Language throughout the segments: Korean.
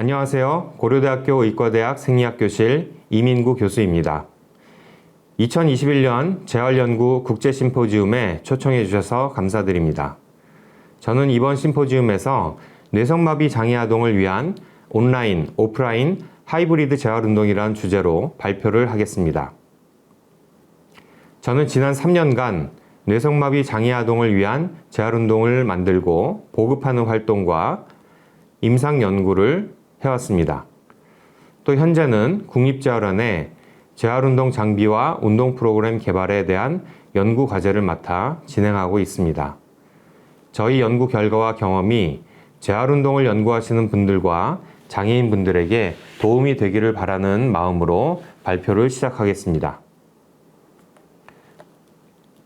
안녕하세요. 고려대학교 의과대학 생리학교실 이민구 교수입니다. 2021년 재활연구 국제심포지움에 초청해 주셔서 감사드립니다. 저는 이번 심포지움에서 뇌성마비 장애 아동을 위한 온라인, 오프라인, 하이브리드 재활운동이라는 주제로 발표를 하겠습니다. 저는 지난 3년간 뇌성마비 장애 아동을 위한 재활운동을 만들고 보급하는 활동과 임상 연구를 해왔습니다. 또 현재는 국립재활원에 재활운동 장비와 운동 프로그램 개발에 대한 연구 과제를 맡아 진행하고 있습니다. 저희 연구 결과와 경험이 재활운동을 연구하시는 분들과 장애인 분들에게 도움이 되기를 바라는 마음으로 발표를 시작하겠습니다.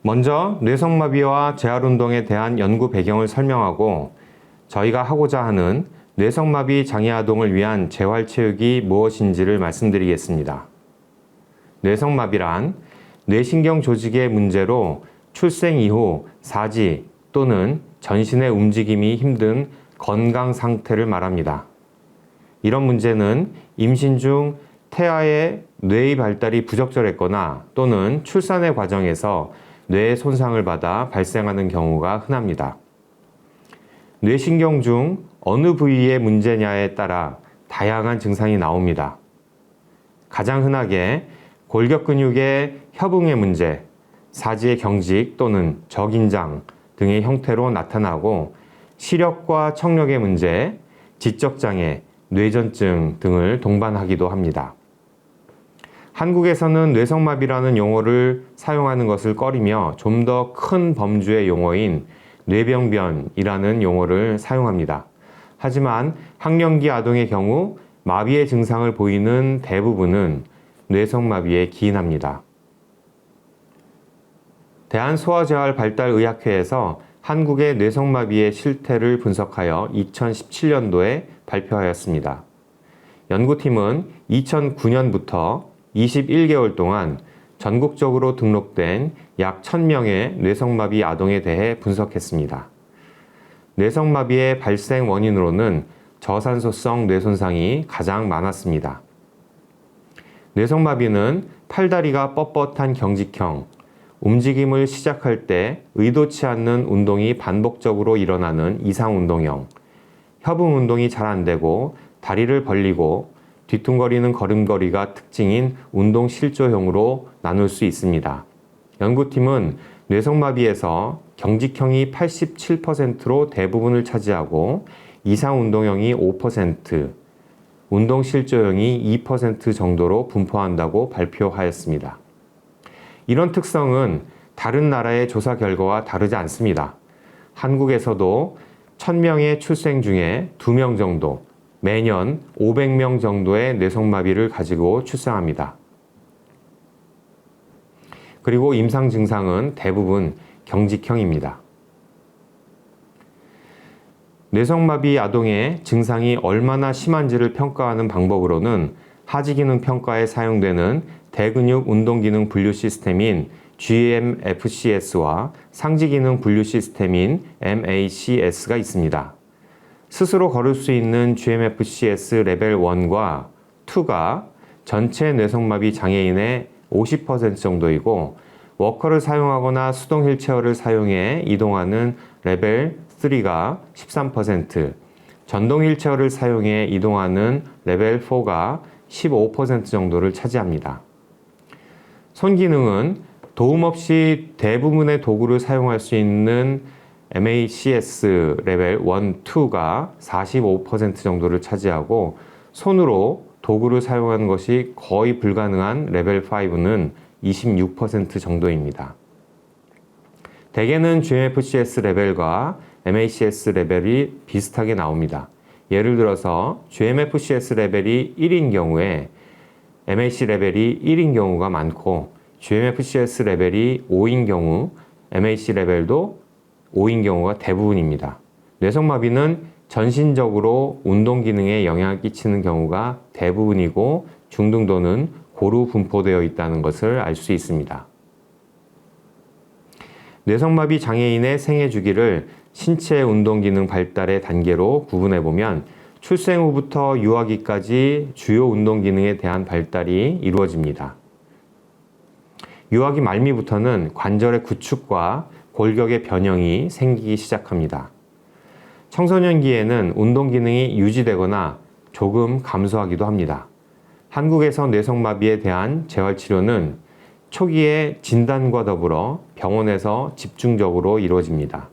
먼저 뇌성마비와 재활운동에 대한 연구 배경을 설명하고 저희가 하고자 하는 뇌성마비 장애 아동을 위한 재활체육이 무엇인지를 말씀드리겠습니다. 뇌성마비란 뇌신경 조직의 문제로 출생 이후 사지 또는 전신의 움직임이 힘든 건강 상태를 말합니다. 이런 문제는 임신 중 태아의 뇌의 발달이 부적절했거나 또는 출산의 과정에서 뇌의 손상을 받아 발생하는 경우가 흔합니다. 뇌신경 중 어느 부위의 문제냐에 따라 다양한 증상이 나옵니다. 가장 흔하게 골격 근육의 협응의 문제, 사지의 경직 또는 저긴장 등의 형태로 나타나고 시력과 청력의 문제, 지적장애, 뇌전증 등을 동반하기도 합니다. 한국에서는 뇌성마비라는 용어를 사용하는 것을 꺼리며 좀 더 큰 범주의 용어인 뇌병변이라는 용어를 사용합니다. 하지만 학령기 아동의 경우 마비의 증상을 보이는 대부분은 뇌성마비에 기인합니다. 대한소아재활발달의학회에서 한국의 뇌성마비의 실태를 분석하여 2017년도에 발표하였습니다. 연구팀은 2009년부터 21개월 동안 전국적으로 등록된 약 1000명의 뇌성마비 아동에 대해 분석했습니다. 뇌성마비의 발생 원인으로는 저산소성 뇌손상이 가장 많았습니다. 뇌성마비는 팔다리가 뻣뻣한 경직형, 움직임을 시작할 때 의도치 않는 운동이 반복적으로 일어나는 이상운동형, 협응 운동이 잘 안 되고 다리를 벌리고 뒤뚱거리는 걸음걸이가 특징인 운동 실조형으로 나눌 수 있습니다. 연구팀은 뇌성마비에서 경직형이 87%로 대부분을 차지하고 이상 운동형이 5%, 운동 실조형이 2% 정도로 분포한다고 발표하였습니다. 이런 특성은 다른 나라의 조사 결과와 다르지 않습니다. 한국에서도 1000명의 출생 중에 2명 정도, 매년 500명 정도의 뇌성마비를 가지고 출생합니다. 그리고 임상 증상은 대부분 경직형입니다. 뇌성마비 아동의 증상이 얼마나 심한지를 평가하는 방법으로는 하지기능 평가에 사용되는 대근육 운동기능 분류 시스템인 GMFCS와 상지기능 분류 시스템인 MACS가 있습니다. 스스로 걸을 수 있는 GMFCS 레벨 1과 2가 전체 뇌성마비 장애인의 50% 정도이고 워커를 사용하거나 수동 휠체어를 사용해 이동하는 레벨 3가 13%, 전동 휠체어를 사용해 이동하는 레벨 4가 15% 정도를 차지합니다. 손 기능은 도움 없이 대부분의 도구를 사용할 수 있는 MACS 레벨 1, 2가 45% 정도를 차지하고 손으로 도구를 사용하는 것이 거의 불가능한 레벨 5는 26% 정도입니다. 대개는 GMFCS 레벨과 MACS 레벨이 비슷하게 나옵니다. 예를 들어서 GMFCS 레벨이 1인 경우에 MAC 레벨이 1인 경우가 많고 GMFCS 레벨이 5인 경우 MAC 레벨도 5인 경우가 대부분입니다. 뇌성마비는 전신적으로 운동 기능에 영향을 끼치는 경우가 대부분이고 중등도는 고루 분포되어 있다는 것을 알 수 있습니다. 뇌성마비 장애인의 생애 주기를 신체 운동 기능 발달의 단계로 구분해 보면 출생 후부터 유아기까지 주요 운동 기능에 대한 발달이 이루어집니다. 유아기 말미부터는 관절의 구축과 골격의 변형이 생기기 시작합니다. 청소년기에는 운동 기능이 유지되거나 조금 감소하기도 합니다. 한국에서 뇌성마비에 대한 재활치료는 초기에 진단과 더불어 병원에서 집중적으로 이루어집니다.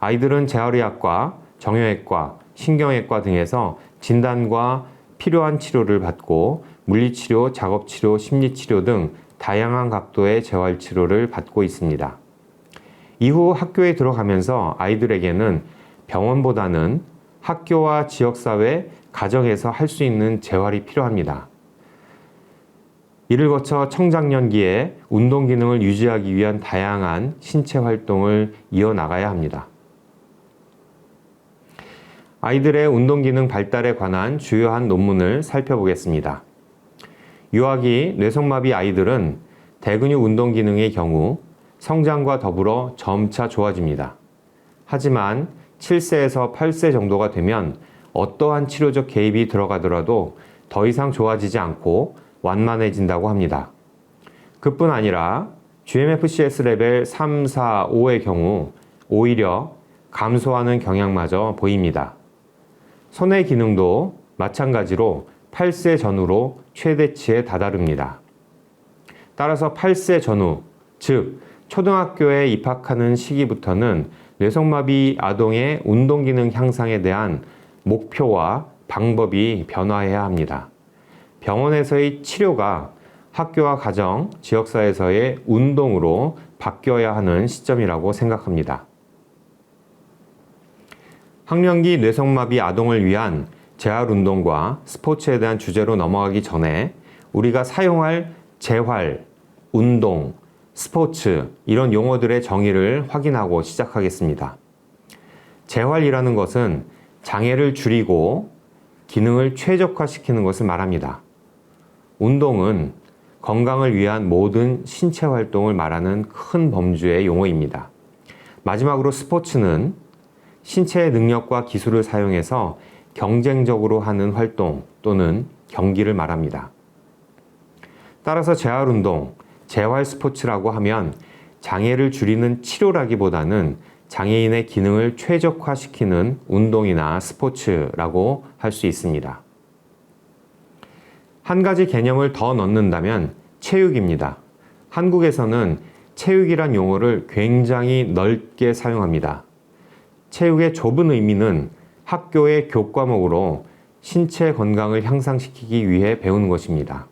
아이들은 재활의학과, 정형외과, 신경외과 등에서 진단과 필요한 치료를 받고 물리치료, 작업치료, 심리치료 등 다양한 각도의 재활치료를 받고 있습니다. 이후 학교에 들어가면서 아이들에게는 병원보다는 학교와 지역사회, 가정에서 할 수 있는 재활이 필요합니다. 이를 거쳐 청장년기에 운동 기능을 유지하기 위한 다양한 신체 활동을 이어나가야 합니다. 아이들의 운동 기능 발달에 관한 주요한 논문을 살펴보겠습니다. 유아기 뇌성마비 아이들은 대근육 운동 기능의 경우 성장과 더불어 점차 좋아집니다. 하지만 7세에서 8세 정도가 되면 어떠한 치료적 개입이 들어가더라도 더 이상 좋아지지 않고 완만해진다고 합니다. 그뿐 아니라 GMFCS 레벨 3, 4, 5의 경우 오히려 감소하는 경향마저 보입니다. 손의 기능도 마찬가지로 8세 전후로 최대치에 다다릅니다. 따라서 8세 전후, 즉 초등학교에 입학하는 시기부터는 뇌성마비 아동의 운동 기능 향상에 대한 목표와 방법이 변화해야 합니다. 병원에서의 치료가 학교와 가정, 지역사회에서의 운동으로 바뀌어야 하는 시점이라고 생각합니다. 학령기 뇌성마비 아동을 위한 재활 운동과 스포츠에 대한 주제로 넘어가기 전에 우리가 사용할 재활, 운동, 스포츠 이런 용어들의 정의를 확인하고 시작하겠습니다. 재활이라는 것은 장애를 줄이고 기능을 최적화시키는 것을 말합니다. 운동은 건강을 위한 모든 신체 활동을 말하는 큰 범주의 용어입니다. 마지막으로 스포츠는 신체의 능력과 기술을 사용해서 경쟁적으로 하는 활동 또는 경기를 말합니다. 따라서 재활 운동, 재활 스포츠라고 하면 장애를 줄이는 치료라기보다는 장애인의 기능을 최적화시키는 운동이나 스포츠라고 할 수 있습니다. 한 가지 개념을 더 넣는다면 체육입니다. 한국에서는 체육이란 용어를 굉장히 넓게 사용합니다. 체육의 좁은 의미는 학교의 교과목으로 신체 건강을 향상시키기 위해 배우는 것입니다.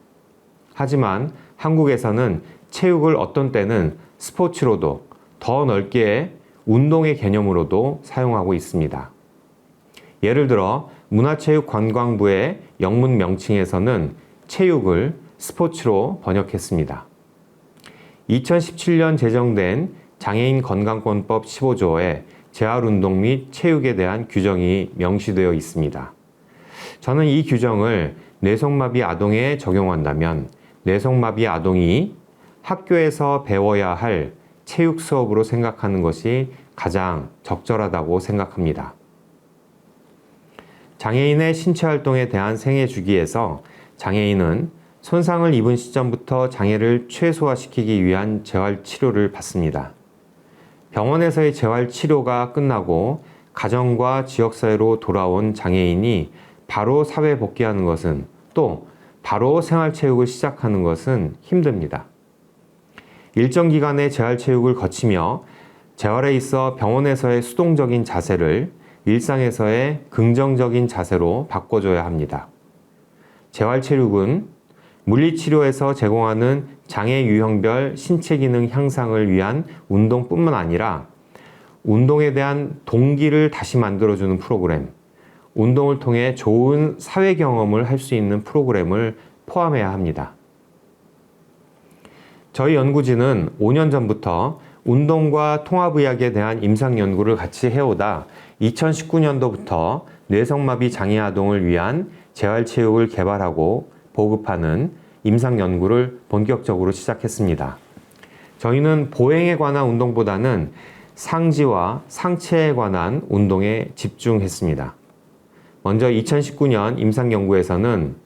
하지만 한국에서는 체육을 어떤 때는 스포츠로도 더 넓게 운동의 개념으로도 사용하고 있습니다. 예를 들어 문화체육관광부의 영문 명칭에서는 체육을 스포츠로 번역했습니다. 2017년 제정된 장애인 건강권법 15조에 재활운동 및 체육에 대한 규정이 명시되어 있습니다. 저는 이 규정을 뇌성마비 아동에 적용한다면 뇌성마비 아동이 학교에서 배워야 할 체육 수업으로 생각하는 것이 가장 적절하다고 생각합니다. 장애인의 신체 활동에 대한 생애 주기에서 장애인은 손상을 입은 시점부터 장애를 최소화시키기 위한 재활 치료를 받습니다. 병원에서의 재활 치료가 끝나고 가정과 지역사회로 돌아온 장애인이 바로 사회 복귀하는 것은 또 바로 생활체육을 시작하는 것은 힘듭니다. 일정 기간의 재활체육을 거치며 재활에 있어 병원에서의 수동적인 자세를 일상에서의 긍정적인 자세로 바꿔줘야 합니다. 재활체육은 물리치료에서 제공하는 장애 유형별 신체 기능 향상을 위한 운동뿐만 아니라 운동에 대한 동기를 다시 만들어주는 프로그램, 운동을 통해 좋은 사회 경험을 할 수 있는 프로그램을 포함해야 합니다. 저희 연구진은 5년 전부터 운동과 통합의학에 대한 임상 연구를 같이 해오다 2019년도부터 뇌성마비 장애 아동을 위한 재활체육을 개발하고 보급하는 임상 연구를 본격적으로 시작했습니다. 저희는 보행에 관한 운동보다는 상지와 상체에 관한 운동에 집중했습니다. 먼저 2019년 임상연구에서는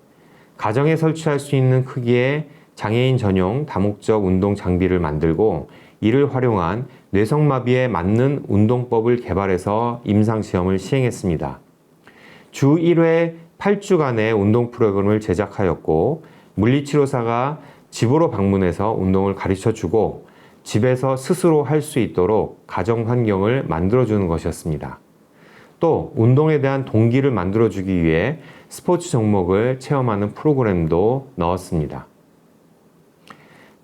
가정에 설치할 수 있는 크기의 장애인 전용 다목적 운동 장비를 만들고 이를 활용한 뇌성마비에 맞는 운동법을 개발해서 임상시험을 시행했습니다. 주 1회 8주간의 운동 프로그램을 제작하였고 물리치료사가 집으로 방문해서 운동을 가르쳐 주고 집에서 스스로 할 수 있도록 가정 환경을 만들어 주는 것이었습니다. 또 운동에 대한 동기를 만들어 주기 위해 스포츠 종목을 체험하는 프로그램도 넣었습니다.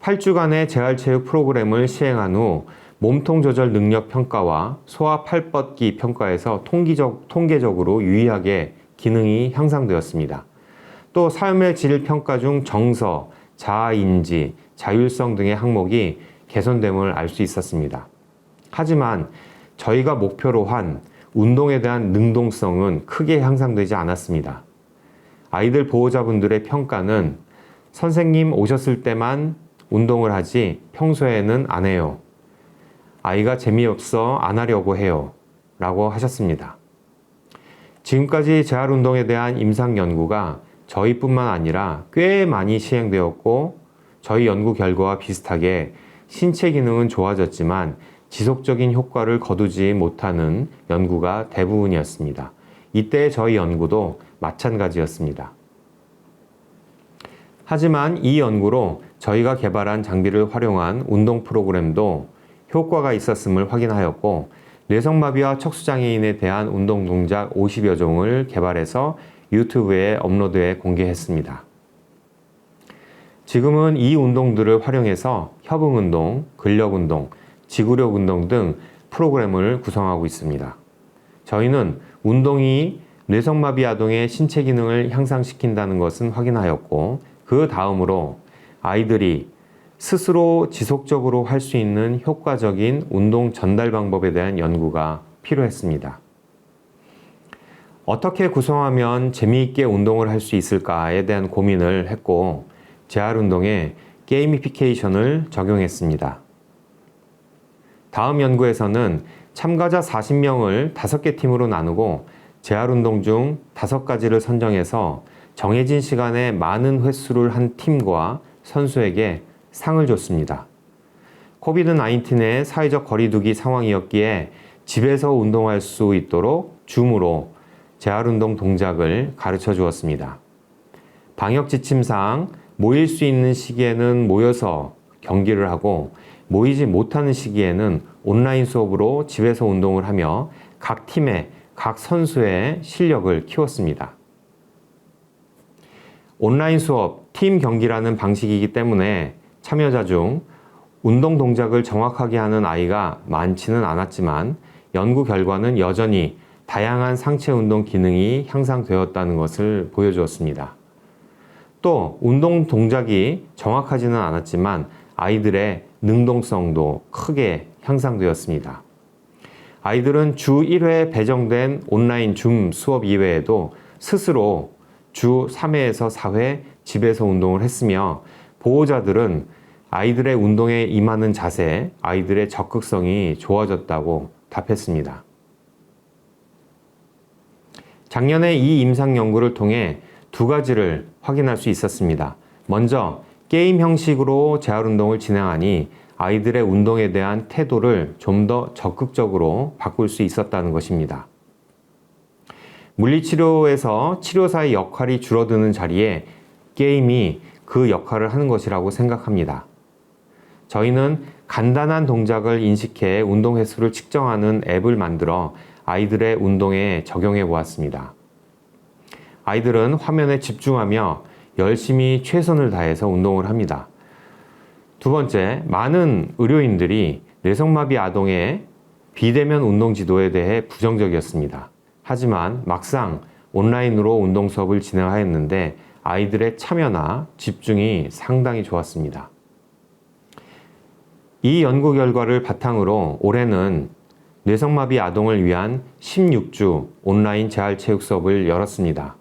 8주간의 재활체육 프로그램을 시행한 후 몸통 조절 능력 평가와 소화 팔 뻗기 평가에서 통기적, 통계적으로 유의하게 기능이 향상되었습니다. 또 삶의 질 평가 중 정서, 자아인지, 자율성 등의 항목이 개선됨을 알 수 있었습니다. 하지만 저희가 목표로 한 운동에 대한 능동성은 크게 향상되지 않았습니다. 아이들 보호자분들의 평가는 선생님 오셨을 때만 운동을 하지 평소에는 안 해요. 아이가 재미없어 안 하려고 해요. 라고 하셨습니다. 지금까지 재활 운동에 대한 임상 연구가 저희뿐만 아니라 꽤 많이 시행되었고 저희 연구 결과와 비슷하게 신체 기능은 좋아졌지만 지속적인 효과를 거두지 못하는 연구가 대부분이었습니다. 이때 저희 연구도 마찬가지였습니다. 하지만 이 연구로 저희가 개발한 장비를 활용한 운동 프로그램도 효과가 있었음을 확인하였고 뇌성마비와 척수장애인에 대한 운동 동작 50여 종을 개발해서 유튜브에 업로드해 공개했습니다. 지금은 이 운동들을 활용해서 협응운동, 근력운동, 지구력 운동 등 프로그램을 구성하고 있습니다. 저희는 운동이 뇌성마비 아동의 신체 기능을 향상시킨다는 것은 확인하였고 그 다음으로 아이들이 스스로 지속적으로 할 수 있는 효과적인 운동 전달 방법에 대한 연구가 필요했습니다. 어떻게 구성하면 재미있게 운동을 할 수 있을까에 대한 고민을 했고, 재활 운동에 게이미피케이션을 적용했습니다. 다음 연구에서는 참가자 40명을 5개 팀으로 나누고 재활 운동 중 5가지를 선정해서 정해진 시간에 많은 횟수를 한 팀과 선수에게 상을 줬습니다. 코비드 19의 사회적 거리두기 상황이었기에 집에서 운동할 수 있도록 줌으로 재활 운동 동작을 가르쳐 주었습니다. 방역 지침상 모일 수 있는 시기에는 모여서 경기를 하고 모이지 못하는 시기에는 온라인 수업으로 집에서 운동을 하며 각 팀의 각 선수의 실력을 키웠습니다. 온라인 수업, 팀 경기라는 방식이기 때문에 참여자 중 운동 동작을 정확하게 하는 아이가 많지는 않았지만 연구 결과는 여전히 다양한 상체 운동 기능이 향상되었다는 것을 보여주었습니다. 또 운동 동작이 정확하지는 않았지만 아이들의 능동성도 크게 향상되었습니다. 아이들은 주 1회 배정된 온라인 줌 수업 이외에도 스스로 주 3회에서 4회 집에서 운동을 했으며 보호자들은 아이들의 운동에 임하는 자세, 아이들의 적극성이 좋아졌다고 답했습니다. 작년에 이 임상 연구를 통해 두 가지를 확인할 수 있었습니다. 먼저 게임 형식으로 재활 운동을 진행하니 아이들의 운동에 대한 태도를 좀 더 적극적으로 바꿀 수 있었다는 것입니다. 물리치료에서 치료사의 역할이 줄어드는 자리에 게임이 그 역할을 하는 것이라고 생각합니다. 저희는 간단한 동작을 인식해 운동 횟수를 측정하는 앱을 만들어 아이들의 운동에 적용해 보았습니다. 아이들은 화면에 집중하며 열심히 최선을 다해서 운동을 합니다. 두 번째, 많은 의료인들이 뇌성마비 아동의 비대면 운동 지도에 대해 부정적이었습니다. 하지만 막상 온라인으로 운동 수업을 진행하였는데 아이들의 참여나 집중이 상당히 좋았습니다. 이 연구 결과를 바탕으로 올해는 뇌성마비 아동을 위한 16주 온라인 재활체육 수업을 열었습니다.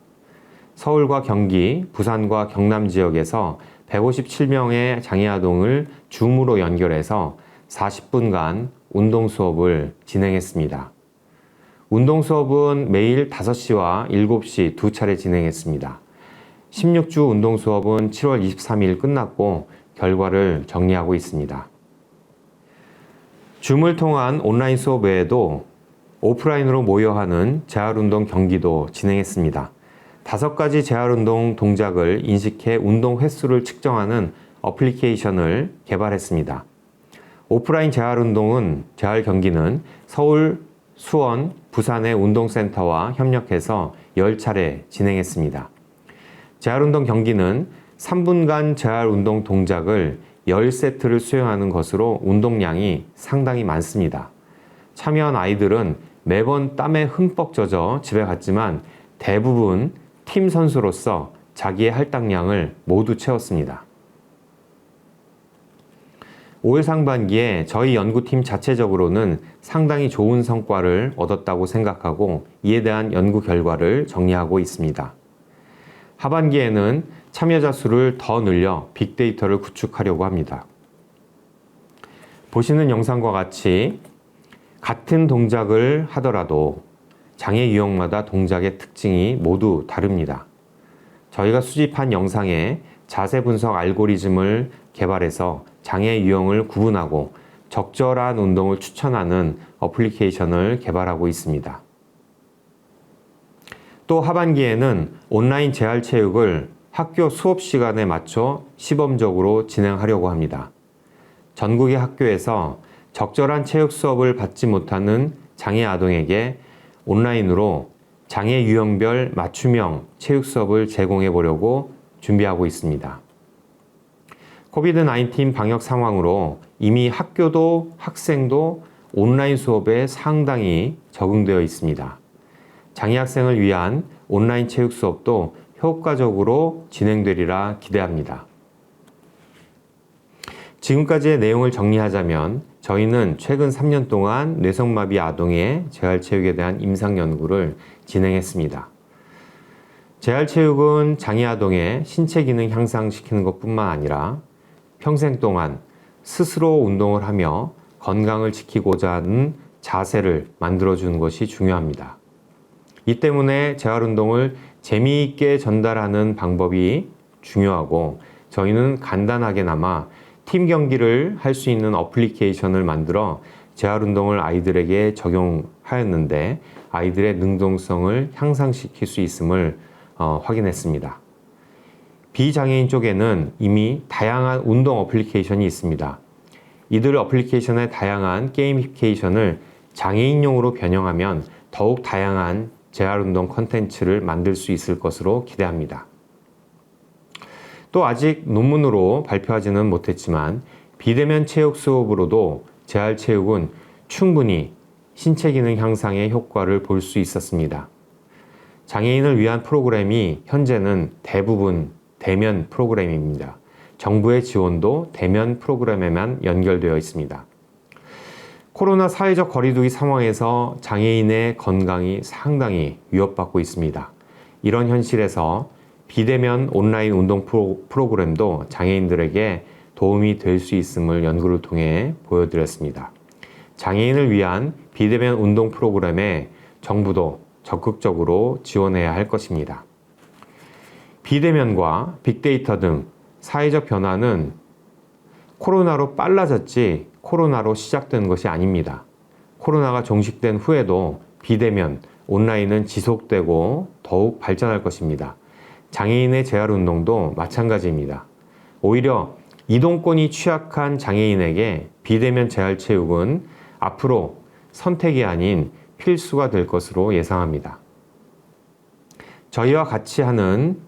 서울과 경기, 부산과 경남 지역에서 157명의 장애 아동을 줌으로 연결해서 40분간 운동 수업을 진행했습니다. 운동 수업은 매일 5시와 7시 두 차례 진행했습니다. 16주 운동 수업은 7월 23일 끝났고 결과를 정리하고 있습니다. 줌을 통한 온라인 수업 외에도 오프라인으로 모여 하는 재활운동 경기도 진행했습니다. 다섯 가지 재활 운동 동작을 인식해 운동 횟수를 측정하는 어플리케이션을 개발했습니다. 오프라인 재활 운동은 재활 경기는 서울, 수원, 부산의 운동센터와 협력해서 10차례 진행했습니다. 재활 운동 경기는 3분간 재활 운동 동작을 10세트를 수행하는 것으로 운동량이 상당히 많습니다. 참여한 아이들은 매번 땀에 흠뻑 젖어 집에 갔지만 대부분 팀 선수로서 자기의 할당량을 모두 채웠습니다. 5월 상반기에 저희 연구팀 자체적으로는 상당히 좋은 성과를 얻었다고 생각하고 이에 대한 연구 결과를 정리하고 있습니다. 하반기에는 참여자 수를 더 늘려 빅데이터를 구축하려고 합니다. 보시는 영상과 같이 같은 동작을 하더라도 장애 유형마다 동작의 특징이 모두 다릅니다. 저희가 수집한 영상에 자세 분석 알고리즘을 개발해서 장애 유형을 구분하고 적절한 운동을 추천하는 어플리케이션을 개발하고 있습니다. 또 하반기에는 온라인 재활 체육을 학교 수업 시간에 맞춰 시범적으로 진행하려고 합니다. 전국의 학교에서 적절한 체육 수업을 받지 못하는 장애 아동에게 온라인으로 장애 유형별 맞춤형 체육 수업을 제공해 보려고 준비하고 있습니다. 코비드 19 방역 상황으로 이미 학교도 학생도 온라인 수업에 상당히 적응되어 있습니다. 장애 학생을 위한 온라인 체육 수업도 효과적으로 진행되리라 기대합니다. 지금까지의 내용을 정리하자면 저희는 최근 3년 동안 뇌성마비 아동의 재활체육에 대한 임상 연구를 진행했습니다. 재활체육은 장애 아동의 신체 기능 향상시키는 것 뿐만 아니라 평생 동안 스스로 운동을 하며 건강을 지키고자 하는 자세를 만들어주는 것이 중요합니다. 이 때문에 재활운동을 재미있게 전달하는 방법이 중요하고 저희는 간단하게나마 팀 경기를 할 수 있는 어플리케이션을 만들어 재활 운동을 아이들에게 적용하였는데 아이들의 능동성을 향상시킬 수 있음을 어, 확인했습니다. 비장애인 쪽에는 이미 다양한 운동 어플리케이션이 있습니다. 이들 어플리케이션의 다양한 게이미피케이션을 장애인용으로 변형하면 더욱 다양한 재활 운동 컨텐츠를 만들 수 있을 것으로 기대합니다. 또 아직 논문으로 발표하지는 못했지만 비대면 체육 수업으로도 재활 체육은 충분히 신체 기능 향상의 효과를 볼 수 있었습니다. 장애인을 위한 프로그램이 현재는 대부분 대면 프로그램입니다. 정부의 지원도 대면 프로그램에만 연결되어 있습니다. 코로나 사회적 거리두기 상황에서 장애인의 건강이 상당히 위협받고 있습니다. 이런 현실에서 비대면 온라인 운동 프로, 그램도 장애인들에게 도움이 될 수 있음을 연구를 통해 보여드렸습니다. 장애인을 위한 비대면 운동 프로그램에 정부도 적극적으로 지원해야 할 것입니다. 비대면과 빅데이터 등 사회적 변화는 코로나로 빨라졌지 코로나로 시작된 것이 아닙니다. 코로나가 종식된 후에도 비대면, 온라인은 지속되고 더욱 발전할 것입니다. 장애인의 재활 운동도 마찬가지입니다. 오히려 이동권이 취약한 장애인에게 비대면 재활 체육은 앞으로 선택이 아닌 필수가 될 것으로 예상합니다. 저희와 같이 하는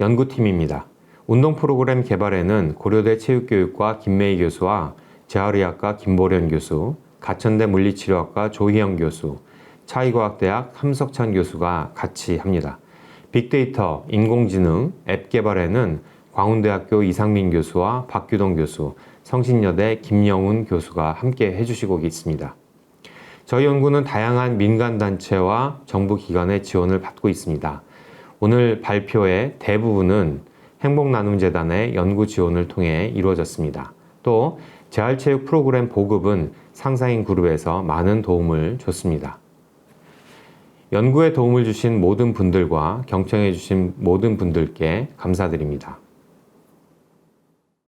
연구팀입니다. 운동 프로그램 개발에는 고려대 체육교육과 김매희 교수와 재활의학과 김보련 교수, 가천대 물리치료학과 조희영 교수, 차이과학대학 함석찬 교수가 같이 합니다. 빅데이터, 인공지능, 앱 개발에는 광운대학교 이상민 교수와 박규동 교수, 성신여대 김영훈 교수가 함께 해주시고 있습니다. 저희 연구는 다양한 민간단체와 정부기관의 지원을 받고 있습니다. 오늘 발표의 대부분은 행복나눔재단의 연구 지원을 통해 이루어졌습니다. 또 재활체육 프로그램 보급은 상사인 그룹에서 많은 도움을 줬습니다. 연구에 도움을 주신 모든 분들과 경청해 주신 모든 분들께 감사드립니다.